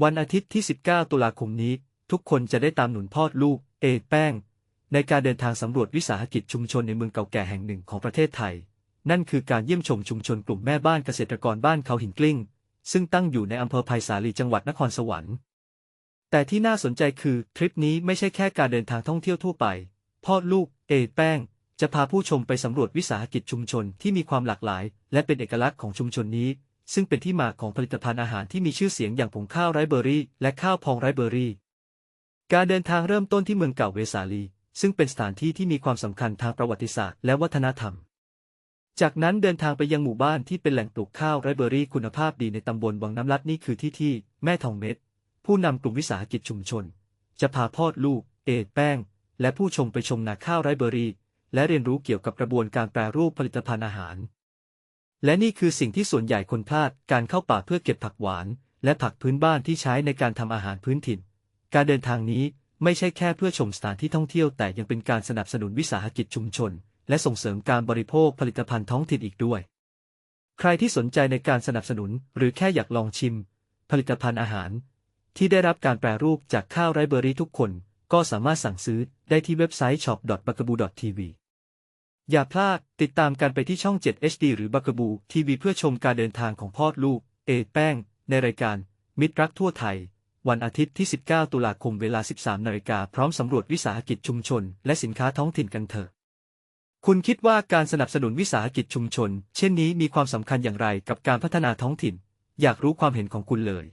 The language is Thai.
วันอาทิตย์ที่ 19 ตุลาคมนี้ ทุกคนจะได้ตามหนุนพอดลูก เอแป้ง ในการเดินทางสำรวจวิสาหกิจชุมชนในเมืองเก่าแก่แห่งหนึ่งของประเทศไทย นั่นคือการเยี่ยมชมชุมชนกลุ่มแม่บ้านเกษตรกรบ้านเขาหินกลิ้ง ซึ่งตั้งอยู่ในอำเภอไผ่สาลีจังหวัดนครสวรรค์ แต่ที่น่าสนใจคือทริปนี้ไม่ใช่แค่การเดินทางท่องเที่ยวทั่วไปพ่อลูก เอแป้ง จะพาผู้ชมไปสำรวจวิสาหกิจชุมชนที่มีความหลากหลาย และเป็นเอกลักษณ์ของชุมชนนี้ ซึ่งเป็นที่มาของผลิตภัณฑ์อาหารที่มีชื่อเสียงอย่างผงข้าวไรเบอร์รี่ และข้าวพองไรเบอร์รี่ การเดินทางเริ่มต้นที่เมืองเก่าเวสาลี ซึ่งเป็นสถานที่ที่มีความสำคัญทางประวัติศาสตร์และวัฒนธรรม จากนั้นเดินทางไปยังหมู่บ้านที่เป็นแหล่งปลูกข้าวไรเบอร์รี่คุณภาพดีในตำบลวังน้ำลัดนี่คือที่ที่ แม่ทองเม็ด ผู้นำกลุ่มวิสาหกิจชุมชน จะพาพ่อลูก เอดแป้ง และผู้ชมไปชมนาข้าวไรเบอร์รี่ และเรียนรู้เกี่ยวกับกระบวนการแปรรูปผลิตภัณฑ์อาหาร และนี่คือสิ่งที่ส่วนใหญ่คนพลาดการเข้าป่าเพื่อเก็บผักหวาน และผักพื้นบ้านที่ใช้ในการทำอาหารพื้นถิ่น การเดินทางนี้ไม่ใช่แค่เพื่อชมสถานที่ท่องเที่ยวแต่ยังเป็นการสนับสนุนวิสาหกิจชุมชน และส่งเสริมการบริโภคผลิตภัณฑ์ท้องถิ่นอีกด้วย ใครที่สนใจในการสนับสนุนหรือแค่อยากลองชิม ผลิตภัณฑ์อาหาร ที่ได้รับการแปรรูปจากข้าวไรเบอร์รี่ทุกคน ก็สามารถสั่งซื้อได้ที่เว็บไซต์ shop.bakabu.tv อย่าพลาดติดตามกันไปที่ช่อง 7 HD หรือ b a k a b o TV เพื่อชมการเดินทางของพ่อลูก เอแป้ง ในรายการ มิตรรักทั่วไทย วันอาทิตย์ที่ 19 ตุลาคมเวลา 13 นาฬิกาพร้อมสำรวจวิสาหกิจชุมชน และสินค้าท้องถิ่นกันเถอะ คุณคิดว่าการสนับสนุนวิสาหกิจชุมชน เช่นนี้มีความสำคัญอย่างไรกับการพัฒนาท้องถิ่น อยากรู้ความเห็นของคุณเลย